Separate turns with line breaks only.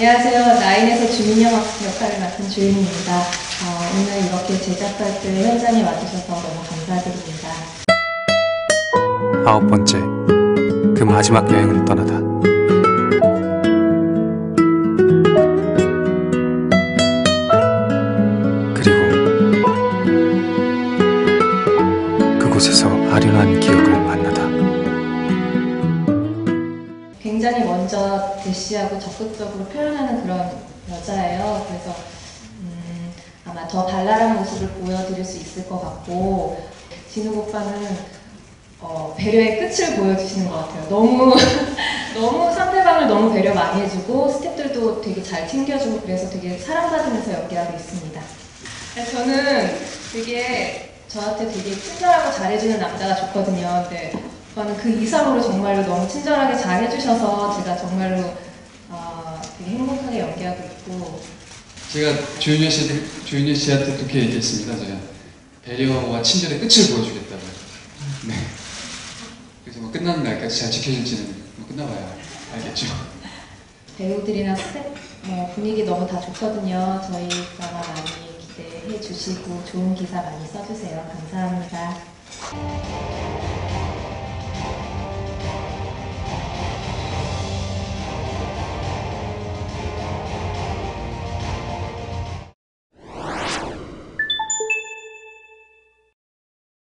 안녕하세요. 나인에서 주민영 역할을 맡은 주인입니다. 어, 오늘 이렇게 제작 발표 현장에 와주셔서 너무 감사드립니다.
아홉 번째 그 마지막 여행을 떠나다 그리고 그곳에서 아련한 기억을 만
굉장히 먼저 대시하고 적극적으로 표현하는 그런 여자예요. 그래서 음, 아마 더 발랄한 모습을 보여드릴 수 있을 것 같고 진욱 오빠는 어, 배려의 끝을 보여주시는 것 같아요. 너무 너무 상대방을 너무 배려 많이 해주고 스태프들도 되게 잘 챙겨주고 그래서 되게 사랑받으면서 연기하고 있습니다. 저는 되게 저한테 되게 친절하고 잘해주는 남자가 좋거든요. 근데 오빠는 그 이상으로 정말로 너무 친절하게 잘 해주셔서 제가 정말로 어, 되게 행복하게 연기하고 있고
제가 조윤현 씨한테, 조윤현 씨한테 그렇게 얘기했습니다. 제가 배려와 친절의 끝을 보여주겠다고. 네. 그래서 뭐 끝나는 날까지 잘 지켜줄지는 뭐 끝나봐야 알겠죠.
배우들이나 스텝 뭐 분위기 너무 다 좋거든요. 저희 드라마 많이 기대해 주시고 좋은 기사 많이 써주세요. 감사합니다.